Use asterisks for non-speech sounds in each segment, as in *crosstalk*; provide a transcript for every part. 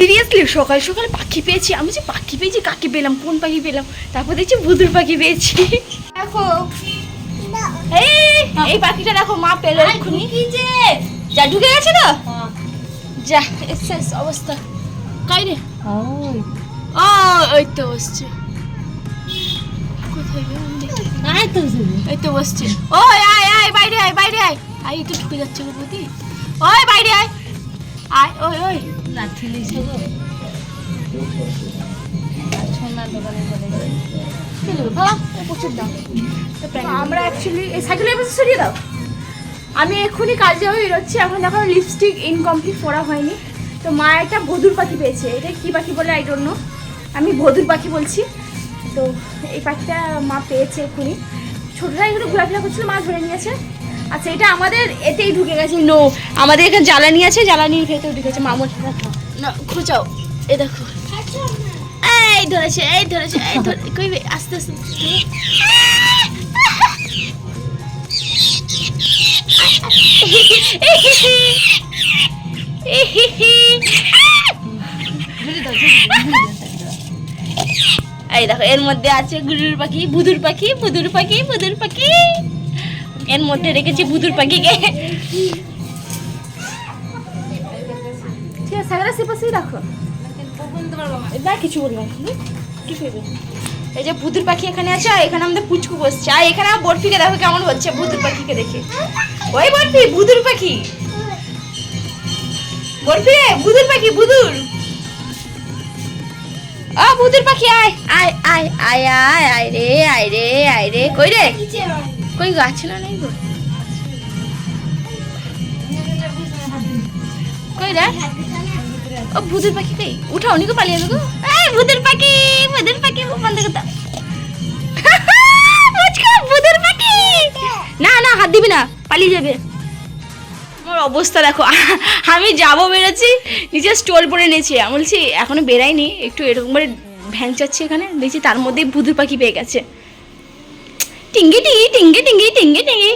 Seriously সকাল সকাল পাখি পেয়েছি। আমি যে পাখি পেয়েছি কাকে পেলাম কোন পাখি পেলাম? তারপর দেখছি বুদুর পাখি পেয়েছি। দেখো। এই এই পাখিটা দেখো মা পেল এক্ষুনি। যা? ঢুকে গেছে তো? যা শেষ অবস্থা। কাই রে? ও ওই তো বসছে। কোথায় এই তো বসছে। ওই আয় আয় বাইরে আয় বাইরে আয়। আয় এই তো ঢুকে যাচ্ছে গো বৌদি। ওই বাইরে আয়। আয় ওই ওই। আমরা অ্যাকচুয়ালি এই সাইকেলের পাশে সরিয়ে দাও। আমি এক্ষুনি কাজে হয়ে বেরোচ্ছি। এখন দেখো লিপস্টিক ইনকমপ্লিট করা হয়নি। তো মা একটা বধুর পাখি পেয়েছে। এটা কি পাখি বলে? আই ডোন্ট নো আমি বধুর পাখি বলছি। তো এই পাখিটা মা পেয়েছে এক্ষুনি। ছোটরা এগুলো ঘোরাফেরা করছিল মা ধরে নিয়েছে। আচ্ছা এটা আমাদের এতেই ঢুকে গেছে নো আমাদের এখানে জ্বালানি আছে জ্বালানির ভেতরে ঢুকেছে মামুর না খোঁচাও। এই দেখো। এই ধরেছে এই ধরেছে এই ধরে কই বে, আস্তে আস্তে এই দেখো এর মধ্যে আছে গুরুর পাখি বুদুর পাখি বুদুর পাখি বুদুর পাখি। এর মধ্যে রেখেছি বুদুর পাখিকে। ঠিক আছে সাগরা সে রাখো। না কিছু বলব। না হুম? কি করবে এই যে বুদুর পাখি এখানে আছে আর এখানে আমাদের পুচকু বসছে। আর এখানে আমার বরফিকে দেখো কেমন হচ্ছে বুদুর পাখিকে দেখে। ওই বরফি বুদুর পাখি। বরফি রে পাখি বুদুর। আ বুদুর পাখি আয় আয় আয় আয় আয় আয় রে আয় রে আয় রে। কই রে? কই গো আছে না নাই গো? কই রে? ও ভূতের পাখি কই? উঠাও নি গো, পালিয়ে যাবে গো। এই ভূতের পাখি ভূতের পাখি বন্ধ করতে ভূতের পাখি। না না, হাত দিবি না, পালিয়ে যাবে। আমার অবস্থা দেখো, আমি যাব বেরোচ্ছি, নিচে স্টোল পরে নিয়েছি আমি বলছি, এখনও বেরাইনি, একটু এরকম করে ভ্যান চাচ্ছি এখানে, দেখছি তার মধ্যেই ভূতের পাখি পেয়ে গেছে। টিঙ্গি টিঙ্গি টিঙ্গি টিঙ্গি টিঙ্গি টিঙ্গি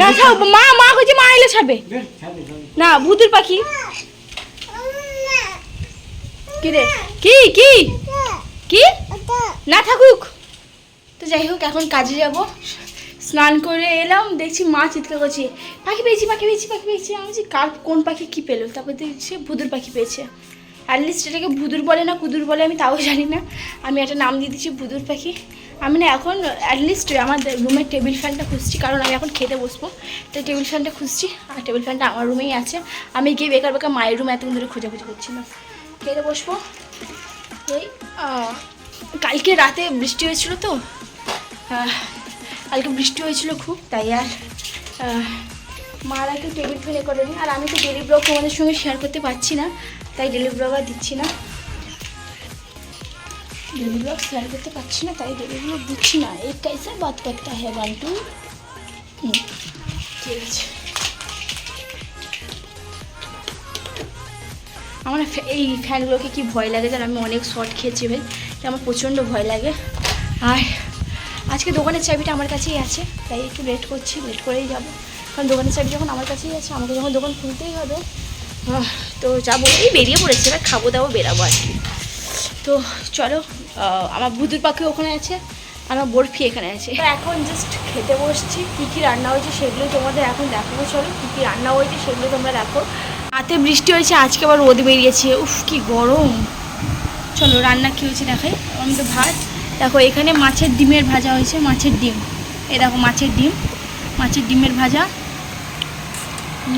না ছাড় মা মা হচ্ছে মা এলে ছাড়বে। না ভূতের পাখি। কি রে? কি কি? কি? না থাকুক। তো যাই হোক এখন কাজে যাব। স্নান করে এলাম দেখছি মা চিৎকার করছে পাখি পেয়েছি পাখি পেয়েছি পাখি পেয়েছি। আমি কার কোন পাখি কি পেল? তারপর দেখছি ভুদুর পাখি পেয়েছে। অ্যাটলিস্ট এটাকে ভুদুর বলে না, কুদুর বলে, আমি তাও জানি না। আমি একটা নাম দিয়ে দিচ্ছি ভুদুর পাখি। আমি না এখন অ্যাটলিস্ট আমার রুমের টেবিল ফ্যানটা খুঁজছি, কারণ আমি এখন খেতে বসবো। তো টেবিল ফ্যানটা খুঁজছি, আর টেবিল ফ্যানটা আমার রুমেই আছে। আমি গিয়ে বেকার বেকার মায়ের রুমে এতক্ষণ ধরে খোঁজাখুঁজি করছি, না। খেতে বসবো। এই কালকে রাতে বৃষ্টি হয়েছিল তো কালকে বৃষ্টি হয়েছিল খুব, তাই আর মারা একটু টেবিল ফেলে করেনি। আর আমি তো ডেলি ব্লগ তোমাদের সঙ্গে শেয়ার করতে পারছি না। তাই ডেলি ব্লগ আর দিচ্ছি না। ডেলি ব্লগ শেয়ার করতে পারছি না, তাই ডেলি ব্লগ দিচ্ছি না। এই কাইসে বাদ করতে হয় বান্টু ঠিক আছে। আমার এই ফ্যানগুলোকে কি ভয় লাগে জানো? আমি অনেক শর্ট খেয়েছি ভাই। তাই আমার প্রচণ্ড ভয় লাগে। আর আজকে দোকানের চাবিটা আমার কাছেই আছে, তাই একটু লেট করছি লেট করেই যাব। কারণ দোকানের চাবি যখন আমার কাছেই আছে, আমাকে যখন দোকান খুলতেই হবে তো যাব এই বেরিয়ে পড়েছে এবার খাব দাবো বেরাবো আর কি। তো চলো আমার বুদুর পাখি ওখানে আছে আমার বরফি এখানে আছে। এখন জাস্ট খেতে বসছি কী কী রান্না হয়েছে সেগুলো তোমাদের এখন দেখাবো চলো কী কী রান্না হয়েছে সেগুলো তোমরা দেখো। রাতে বৃষ্টি হয়েছে আজকে আবার রোদ বেরিয়েছে উফ কি গরম। চলো রান্না কী হয়েছে দেখাই আমি তো ভাত। দেখো এখানে মাছের ডিমের ভাজা হয়েছে মাছের ডিম। এ দেখো মাছের ডিম মাছের ডিমের ভাজা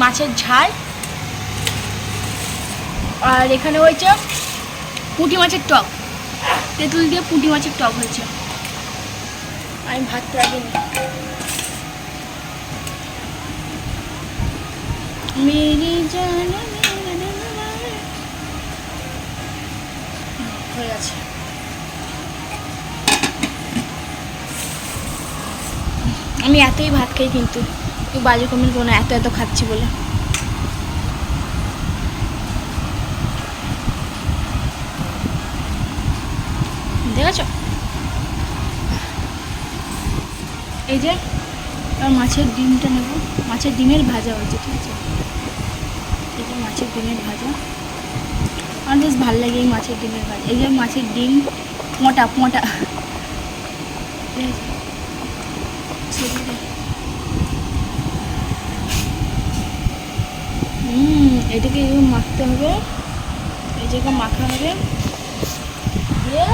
মাছের ঝাল আর এখানে হয়েছে পুঁটি মাছের টক। তেঁতুল দিয়ে পুঁটি মাছের টক হয়েছে। আমি ভাত গেছে। আমি এতই ভাত খাই কিন্তু, বাজে কমেন্ট করো না, এত এত খাচ্ছি বলে। দেখেছ এই যে আর মাছের ডিমটা নেব। মাছের ডিমের ভাজা হচ্ছে ঠিক আছে? এই যে মাছের ডিমের ভাজা। আমার বেশ ভালো লাগে এই মাছের ডিমের ভাজা। এই যে মাছের ডিম, মোটা মোটা। হুম, এটাকে এরকম মাখতে হবে। এই জায়গা মাখা হবে। দিয়ে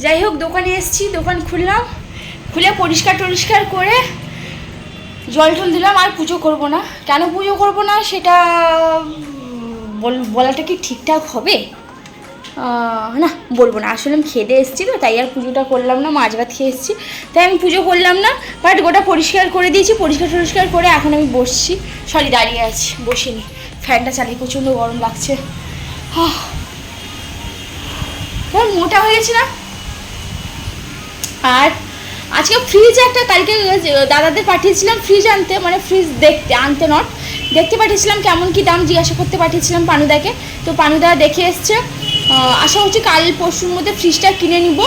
যাই হোক, দোকানে এসেছি, দোকান খুললাম। খুলে পরিষ্কার টরিষ্কার করে জল টল দিলাম, আর পুজো করব না। কেন পুজো করব না, সেটা বল- বলাটা কি ঠিকঠাক হবে? না, বলব না। আসলে আমি খেতে এসেছি তো, তাই আর পুজোটা করলাম না, মাছ ভাত খেয়ে এসেছি। তাই আমি পুজো করলাম না বাট গোটা পরিষ্কার করে দিয়েছি, পরিষ্কার টরিষ্কার করে এখন আমি বসছি। সরি, দাঁড়িয়ে আছি, বসিনি। ফ্যানটা চালিয়ে প্রচণ্ড গরম লাগছে। কেমন মোটা হয়ে গেছে না? আর আজকে ফ্রিজ একটা, কালকে দাদাদের পাঠিয়েছিলাম ফ্রিজ আনতে মানে ফ্রিজ দেখতে, আনতে নট দেখতে পাঠিয়েছিলাম কেমন কি দাম, জিজ্ঞাসা করতে পাঠিয়েছিলাম পানুদাকে। তো পানুদা দেখে এসছে। আশা করছি কাল পরশুর মধ্যে ফ্রিজটা কিনে নিব।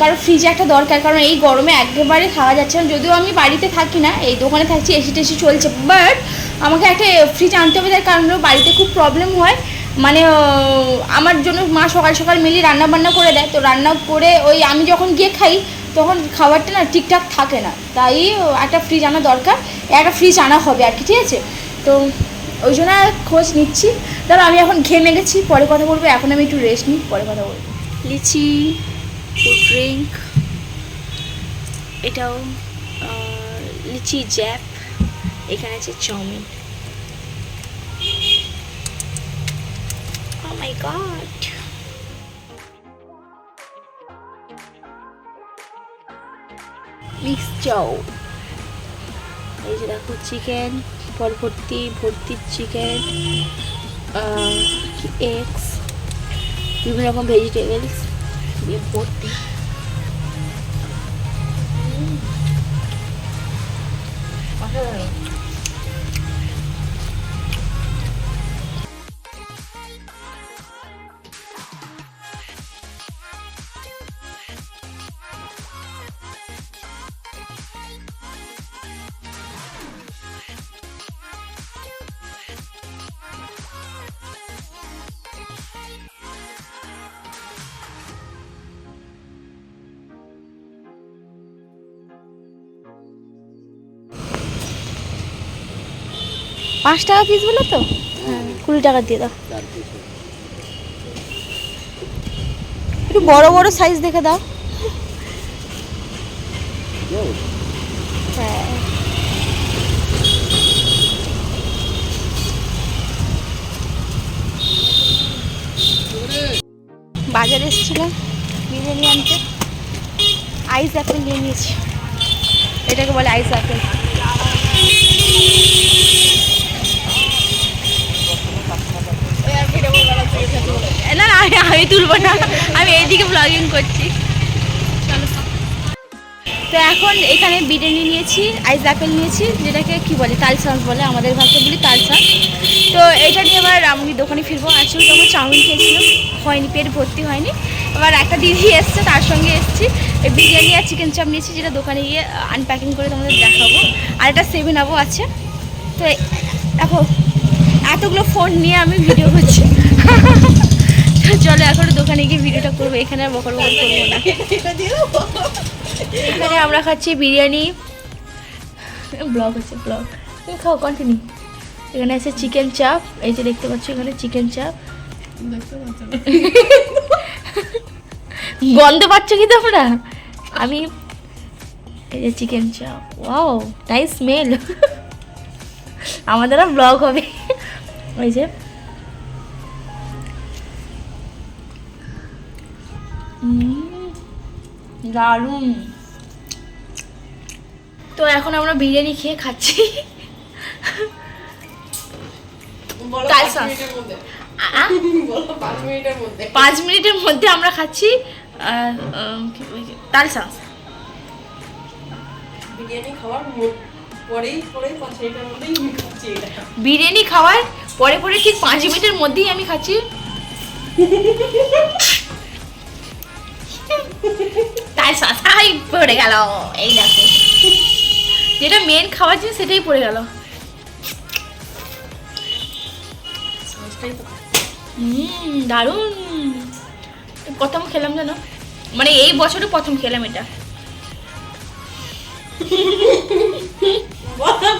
কারণ ফ্রিজ একটা দরকার, কারণ এই গরমে একেবারে খাওয়া যাচ্ছে না। যদিও আমি বাড়িতে থাকি না, এই দোকানে থাকছি এসি টেসি চলছে বাট আমাকে একটা ফ্রিজ আনতে হবে তার কারণ বাড়িতে খুব প্রবলেম হয়। মানে আমার জন্য মা সকাল সকাল মিলিয়ে রান্না বান্না করে দেয়। তো রান্না করে ওই আমি যখন গিয়ে খাই, তখন খাবারটা না ঠিকঠাক থাকে না। তাই একটা ফ্রিজ আনা দরকার, একটা ফ্রিজ আনা হবে আর কি, ঠিক আছে? তো ওই জন্য খোঁজ নিচ্ছি। ধরো আমি এখন ঘেমে গেছি পরে কথা বলব, এখন আমি একটু রেস্ট নিই, পরে কথা বলব। লিচি ড্রিঙ্ক এটাও লিচি জ্যাপ, এখানে আছে chow mein. Oh my god. Mix chow এই যে দেখো চিকেন পর ভর্তি ভর্তি চিকেন এগস বিভিন্ন রকম ভেজিটেবলস দিয়ে ভর্তি। অসাধারণ। পাঁচ টাকা পিস বলে তো? হ্যাঁ। কুড়ি টাকা দিয়ে দাও। একটু বড় বড় সাইজ দেখে দাও। হ্যাঁ। বাজারে এসেছিলাম বিরিয়ানি আনতে আইস অ্যাপেল নিয়ে নিয়েছি। এটাকে বলে আইস অ্যাপেল। না না, আমি- আমি তুলবো না। আমি এইদিকে ব্লগিং করছি। তো এখন এখানে বিরিয়ানি নিয়েছি আইস অ্যাপেল নিয়েছি, যেটাকে কি বলে তালসাঁস বলে, আমাদের ভাষায় বলি তালসাঁস তো এটা নিয়ে এবার আমি দোকানে ফিরবো। আসলে যখন চাউমিন খেয়েছিলাম, হয়নি, পেট ভর্তি হয়নি। এবার একটা দিদি এসছে, তার সঙ্গে এসেছি। বিরিয়ানি আর চিকেন চাপ নিয়েছি, যেটা দোকানে গিয়ে আনপ্যাকিং করে তোমাদের দেখাবো। আর একটা সেভেন আপও আছে। তো দেখো, এতগুলো ফোন নিয়ে আমি ভিডিও করছি। চলো, এখন দোকানে গিয়ে ভিডিওটা করব। এখানে আর বকর বকর করব না। এখানে আমরা খাচ্ছি বিরিয়ানি। ব্লগ আছে, ব্লগ। খাও কন্টিনিউ এখানে আছে চিকেন চাপ। এই যে দেখতে পাচ্ছ এখানে চিকেন চাপ। গন্ধ পাচ্ছ কি তোমরা? আমি এই যে চিকেন চাপ। ওয়াও নাইস স্মেল আমাদের ব্লগ হবে। ওই যে দারুণ। তো এখন আমরা বিরিয়ানি খেয়ে খাচ্ছি? পাঁচ মিনিটের মধ্যে। আমরা খাচ্ছি আহ, আহ, কি বলে? তাল সস। বিরিয়ানি খাওয়ার মো- পরেই পরেই পাঁচ মিনিটের মধ্যেই আমি খাচ্ছি এটা। বিরিয়ানি খাওয়ার পরে পরে ঠিক পাঁচ মিনিটের মধ্যেই আমি খাচ্ছি। *laughs* তাই সাথাই পড়ে গেল এই দেখো। যেটা মেন খাওয়ার জিনিস সেটাই পড়ে গেল। দারুণ। প্রথম খেলাম জানো? মানে এই বছরে প্রথম খেলাম এটা।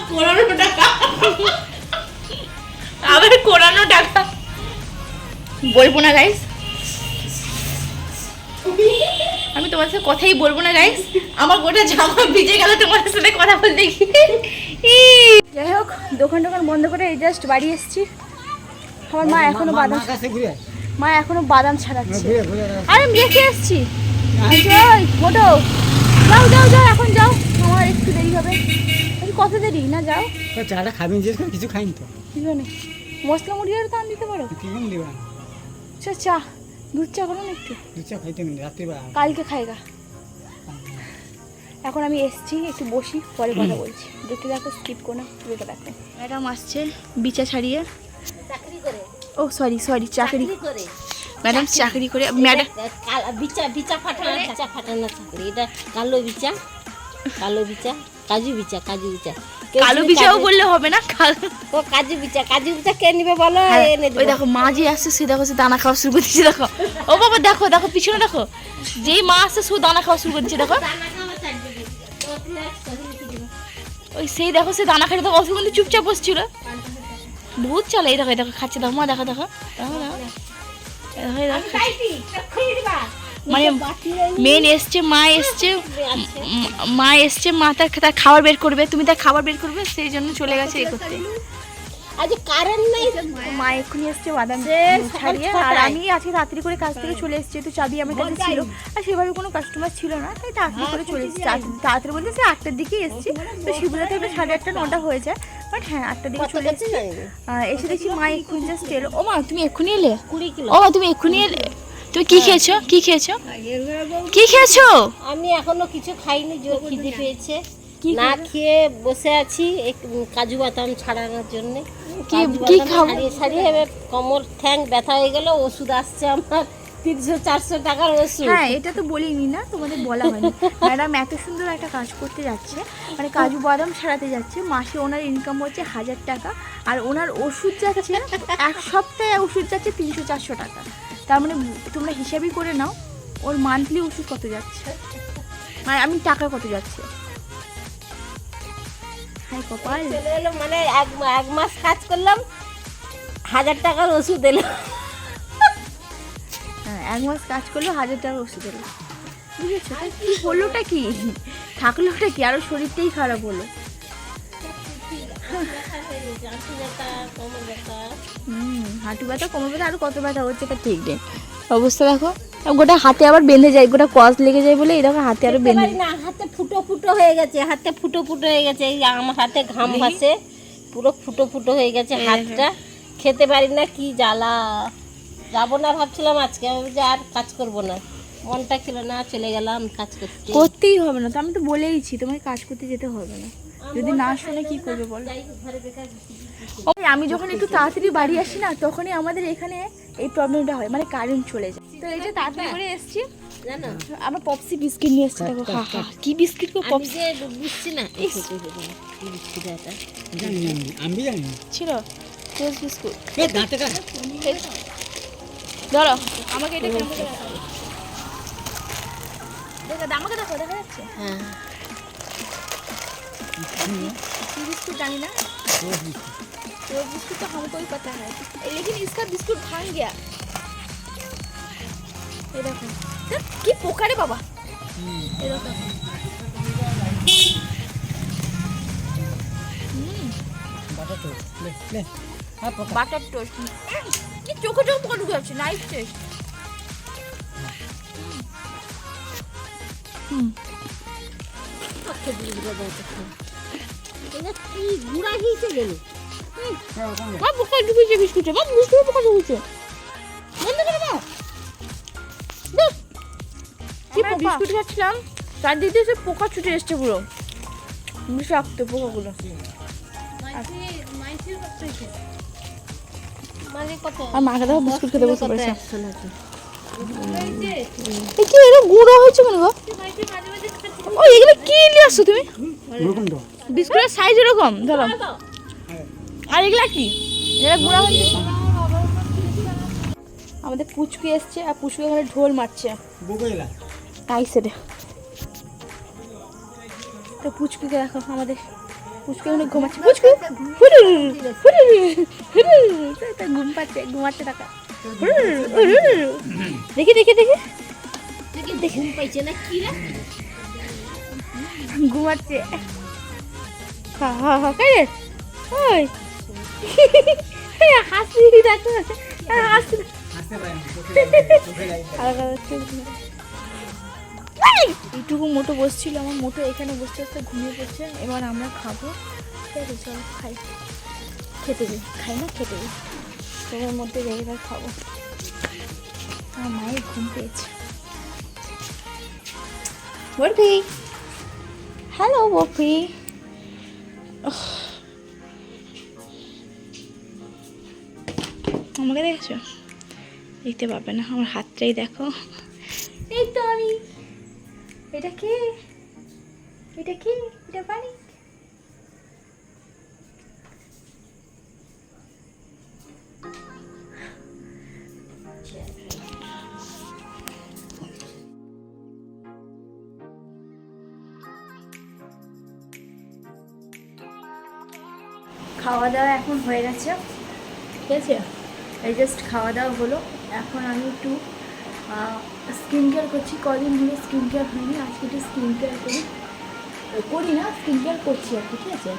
পনেরো টাকা। আবার কোরানো টাকা। বলব না গাইস আমি তোমার সাথে কথাই বলব না গাইস আমার গোটা জামা ভিজে গেল তোমার সাথে কথা বলতে গিয়ে। ই! যাই হোক দোকান টোকান বন্ধ করে এই জাস্ট বাড়ি এসেছি। আমার মা এখনও বাদাম মা এখনও বাদাম ছাড়াচ্ছে। আরে আমি রেখে এসেছি। ফটো যাও যাও যাও এখন যাও। আমার একটু দেরি হবে। কত দেরি? না যাও। তো চাটা করে কিছু খাইনি তো। দিবে না মশলা মুড়ি আর দাম দিতে পারো? কি আচ্ছা চা। দুধ চা করো না একটু। দু চা খাইতে নেই রাত্রিবেলা কালকে খাইগা। এখন আমি এসছি একটু বসি পরে কথা বলছি। দেখতে দেখো স্কিপ করো না পুরোটা দেখো। ম্যাডাম আসছে বিচা ছাড়িয়ে। চাকরি করে। ও সরি সরি চাকরি করে। ম্যাডাম চাকরি। করে। ম্যাডাম বিচা বিচা ফাটানো বিচা ফাটানো চাকরি। এটা কালো বিচা কালো বিচা কাজু বিচা কাজু বিচা। কালো বিচাও বললে হবে না? ও কাজু বিচা কাজু বিচা কে নিবে বলো? হ্যাঁ, এনে ওই দেখো মা যে আসছে সে দেখো সে দানা খাওয়া শুরু করে দিচ্ছে দেখো। ও বাবা দেখো দেখো পিছনে দেখো। যেই মা আসছে সে দানা খাওয়া শুরু করে দিচ্ছে দেখো। ওই সেই দেখো সে দানা খাইতে দেখো অসুখ কিন্তু চুপচাপ বসছিল। বহুত চলে এই দেখো এই দেখো খাচ্ছে দেখো মা দেখো দেখো। দেখো দেখো। এই এই। মানে মেন এসছে মা এসছে আছে। মা এসছে মা তার তার খাবার বের করবে তুমি তার খাবার বের করবে সেই জন্য চলে গেছে এ করতে। আজ কারেন্ট নেই? মা এক্ষুনি এসছে বাদাম ছাড়িয়ে আর আমি আজকে রাত্রি করে কাজ থেকে চলে এসেছি তো চাবি আমার কাছে ছিল আর সেভাবে কোনো কাস্টমার ছিল না তাই তাড়াতাড়ি করে চলে এসেছি। তাড়াতাড়ি- বলতে সে আটটার দিকে এসেছি তো শিবুরা থেকে সাড়ে আটটা নটা হয়ে যায় বাট হ্যাঁ আটটার দিকে চলে গেছে এসেছি। এসে দেখছি মা এক্ষুনি জাস্ট এলো। ও মা তুমি এক্ষুনি এলে? কুড়ি কিলো। ও মা তুমি এক্ষুনি এলে? তুমি কি খেয়েছো? কি খেয়েছো? কি খেয়েছো? আমি এখনও কিছু খাইনি জোর খিদে পেয়েছে। না খেয়ে বসে আছি কাজু বাদাম ছাড়ানোর জন্য। কি- কি খাব? ছাড়িয়ে ছাড়িয়ে কোমর ঠ্যাং ব্যথা হয়ে গেল ওষুধ আসছে আমার। তিনশো চারশো টাকার ওষুধ। হ্যাঁ এটা তো বলিনি না তোমাদের বলা হয়নি। ম্যাডাম এত সুন্দর একটা কাজ করতে যাচ্ছে। মানে কাজু বাদাম ছাড়াতে যাচ্ছে। মাসে ওনার ইনকাম হচ্ছে হাজার টাকা। আর ওনার ওষুধ যাচ্ছে এক সপ্তাহে ওষুধ যাচ্ছে তিনশো চারশো টাকা। তার মানে তোমরা হিসাবই করে নাও ওর মান্থলি ওষুধ কত যাচ্ছে। মানে আমি টাকা কত যাচ্ছে। হাই কপাল। মানে এক এক মাস কাজ করলাম হাজার টাকার ওষুধ এলো। হ্যাঁ এক মাস কাজ করল হাজার টাকা ওষুধ এলো। বুঝেছ? কি হলোটা কি? থাকলোটা কি? আরও শরীরটাই খারাপ হলো। হাঁটু ব্যথা কোমর ব্যথা হুম হাঁটু ব্যথা কোমর ব্যথা আর কত ব্যথা হচ্ছে তা ঠিক নেই। অবস্থা দেখো গোটা হাতে আবার বেঁধে যায় গোটা কস লেগে যায় বলে এই দেখো হাতে আরও বেঁধে না হাতে ফুটো ফুটো হয়ে গেছে হাতে ফুটো ফুটো হয়ে গেছে এই আমার হাতে ঘাম ভাসে পুরো ফুটো ফুটো হয়ে গেছে হাতটা। খেতে পারি না কি জ্বালা। যাব না ভাবছিলাম আজকে আমি যে আর কাজ করব না। মনটা ছিল না চলে গেলাম কাজ করতে। করতেই হবে না তো আমি তো বলেইছি তোমাকে কাজ করতে যেতে হবে না। যদি না শুনে কি করবে বলো? আমি যখন একটু তাড়াতাড়ি বাড়ি আসি না তখনই আমাদের এখানে এই প্রবলেমটা হয় মানে কারেন্ট চলে যায়। তো এই যে তাড়াতাড়ি করে এসছি আমার পপসি বিস্কিট নিয়ে এসছি দেখো খা কি বিস্কিট গো পপসি বুঝছি না আমি জানি ছিল টেস্ট বিস্কুট এ দাঁতে ধরো আমাকে এটা কেমন করে দেখাও। দেখো আমাকে দেখো দেখা যাচ্ছে হ্যাঁ की बिस्कुट डाली ना तो बिस्कुट तो हमको ही पता है लेकिन इसका बिस्कुट भांग गया ये देखो ধ্যাৎ, কি পোকা রে বাবা এই দেখো বাটা তো লে লে আর পকা বাটার টোস্ট কি চোখে চোখ পোকা ঢুকে যাচ্ছে? নাইস টেস্ট এটা কি গুড়া হিসে গেল? মা পোকা ঢুকেছে বিস্কুটে মা বিস্কুটে পোকা ঢুকেছে বন্ধ করে দেখ কি বিস্কুট খাচ্ছিলাম। সে পোকা ছুটে এসছে পুরো। বিষাক্ত পোকাগুলো। আর মাকে দেখো বিস্কুট খেতে বসে পড়েছে। এই কি এটা গুঁড়ো হয়েছে মনে গো ও এগুলো কি নিয়ে আসছো তুমি? বিস্কুটের সাইজ এরকম ধরো। আর এগুলা কি? এগুলা গুঁড়া হয়েছে? আমাদের পুচকু এসছে আর পুচকু এখানে ঢোল মারছে। তাই সেটা। তো পুচকুকে দেখো আমাদের পুচকু এখানে ঘুমাচ্ছে। পুচকু ঘুম পাচ্ছে ঘুমাচ্ছে টাকা। দেখি দেখি দেখি। দেখে ঘুম পাইছে না কি রে? ঘুমাচ্ছে। হা হা হা কে ওই। হাসি দেখো হাসি। দিয়ে। এই! এইটুকু মোটো বসছিল, আমার মোটো এখানে বসতে বসতে ঘুমিয়ে পড়ছে। এবার আমরা খাব। ঠিক আছে, চলো, খাই। খেতে দিই খাই না, খেতে দিই তোমার মধ্যে রেখে তার খাব। আমার মায়ের ঘুম পেয়েছে। বরফি! হ্যালো, বরফি! আমাকে দেখেছ? দেখতে পাবে না, আমার হাতটাই দেখো। এই তো আমি। এটা কে? এটা কি? এটা পানি? খাওয়া দাওয়া এখন হয়ে গেছে। ঠিক আছে? এই জাস্ট খাওয়া দাওয়া হলো। এখন আমি একটু স্কিন কেয়ার করছি, কদিন ধরে স্কিন কেয়ার হয়নি, আজকে একটু স্কিন কেয়ার করি। করি না স্কিন কেয়ার করছি আর কি, ঠিক আছে?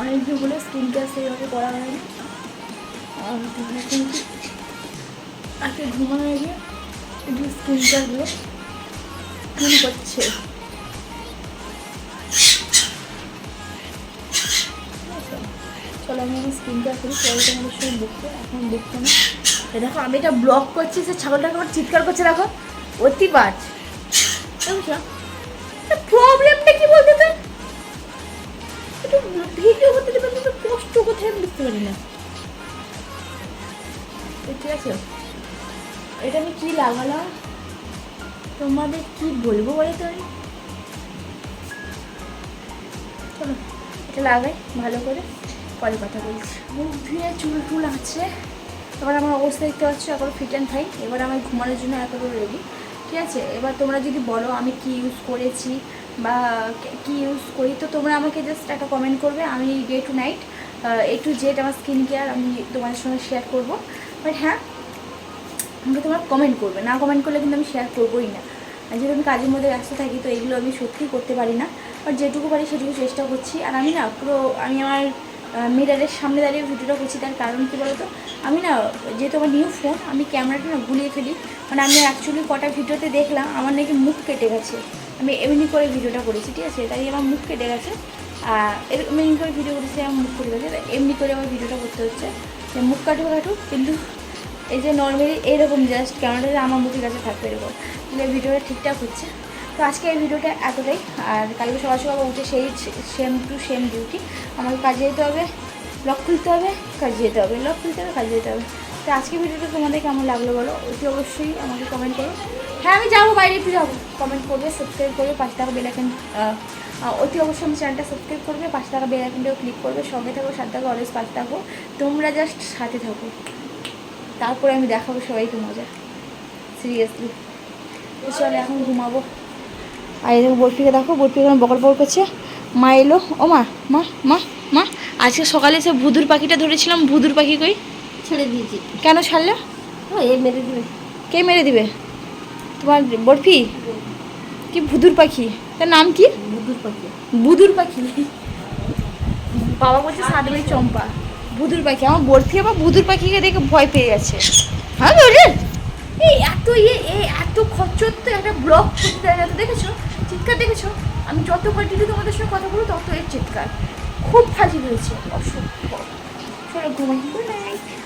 অনেক দিন হলো স্কিন কেয়ার সেইভাবে করা হয়নি। আজকে ঘুমানো গিয়ে একটু স্কিন কেয়ারগুলো মনে করছে চলো আমি স্কিন কেয়ার করি, পরে তোমাদের সঙ্গে দেখতে, এখন দেখতে না। দেখো, আমি এটা ব্লক করছি, সে ছাগলটাকে আমার চিৎকার করছে, দেখো। অতিবাজ বুঝছ প্রবলেমটা কি বলতে তো একটু ভিডিও করতে দেবে কিন্তু কষ্ট কোথায় আমি বুঝতে পারি না। ঠিক আছে? এটা আমি কি লাগালাম? তোমাদের কি বলব বলে তো আমি এটা লাগাই, ভালো করে। পরে কথা বলছি। মুখ ধুয়ে চুল টুল আছে। এবার আমার অবস্থা দেখতে পাচ্ছ, এখন ফিট অ্যান্ড ফাইন এবার আমার ঘুমানোর জন্য একেবারে রেডি ঠিক আছে? এবার তোমরা যদি বলো আমি কি ইউজ করেছি বা কি ইউজ করি, তো তোমরা আমাকে জাস্ট একটা কমেন্ট করবে। আমি day to night A to Z আমার স্কিন কেয়ার আমি তোমাদের সঙ্গে শেয়ার করব। বাট হ্যাঁ আমাকে তোমরা কমেন্ট করবে। না কমেন্ট করলে কিন্তু আমি শেয়ার করবোই না। আর যেহেতু আমি কাজের মধ্যে ব্যস্ত থাকি, তো এগুলো আমি সত্যিই করতে পারি না। বাট যেটুকু পারি সেটুকু চেষ্টা করছি। আর আমি না পুরো, আমি আমার মিরারের সামনে দাঁড়িয়ে ভিডিওটা করছি তার কারণ কী বলতো? আমি না, যেহেতু আমার নিউ ফোন আমি ক্যামেরাটা না গুলিয়ে ফেলি। মানে আমি অ্যাকচুয়ালি কটা ভিডিওতে দেখলাম, আমার নাকি মুখ কেটে গেছে। আমি এমনি করে ভিডিওটা করেছি, ঠিক আছে? তাই আমার মুখ কেটে গেছে। আর এরকম এমনি করে ভিডিও করেছি, আমার মুখ কেটে গেছে। এমনি করে আমার ভিডিওটা করতে হচ্ছে। যে মুখ কাটুক কাটুক, কিন্তু এই যে নর্মালি এইরকম জাস্ট ক্যামেরাটা আমার মুখের কাছে থাকবে এরকম। তাহলে ভিডিওটা ঠিকঠাক হচ্ছে? তো আজকে এই ভিডিওটা এতটাই। আর কালকে সকাল সকাল উঠে সেই সেম টু সেম ডিউটি আমাকে কাজে যেতে হবে, লক খুলতে হবে, কাজে যেতে হবে, লক খুলতে হবে, কাজে যেতে হবে। তো আজকে ভিডিওটা তোমাদের কেমন লাগল বলো? অতি অবশ্যই আমাকে কমেন্ট করো। হ্যাঁ আমি যাব, বাইরে একটু যাব। কমেন্ট করবে সাবস্ক্রাইব করবে, পাঁচ টাকা বেলাইকেন অতি অবশ্যই আমার চ্যানেলটা সাবস্ক্রাইব করবে, পাঁচ টাকা বেলাইকেনটাও ক্লিক করবে। সঙ্গে থাকো সাত টাকা অলওয়েজ পাঁচ থাকো। তোমরা জাস্ট সাথে থাকো। তারপরে আমি দেখাবো সবাইকে মজা। সিরিয়াসলি চলে, এখন ঘুমাবো। আর এরকম বরফিকে দেখো বরফি এখন বকর বকর করছে। মা এলো। ও মা মা মা মা। আজকে সকালে সে ভুদুর পাখিটা ধরেছিলাম ভুদুর পাখি কই? ছেড়ে দিয়েছি। কেন ছাড়লে? ও এ মেরে দিবে। কে মেরে দিবে? তোমার বরফি? কি ভুদুর পাখি? তার নাম কি? বুদুর পাখি। বুদুর পাখি। বাবা বলছে সাদবাই চম্পা। বুদুর পাখি। আমার বরফি আবার বুদুর পাখিকে দেখে ভয় পেয়ে গেছে। হ্যাঁ এই এত ইয়ে এই এত খরচর তো একটা ব্লগ করতে দেখেছ? চিৎকার দেখেছ? আমি যত কন্টিনিউ তোমাদের সঙ্গে কথা বলব তত এর চিৎকার। খুব ফাজি হয়েছে। অসভ্য। চলো ঘুমাই। Good night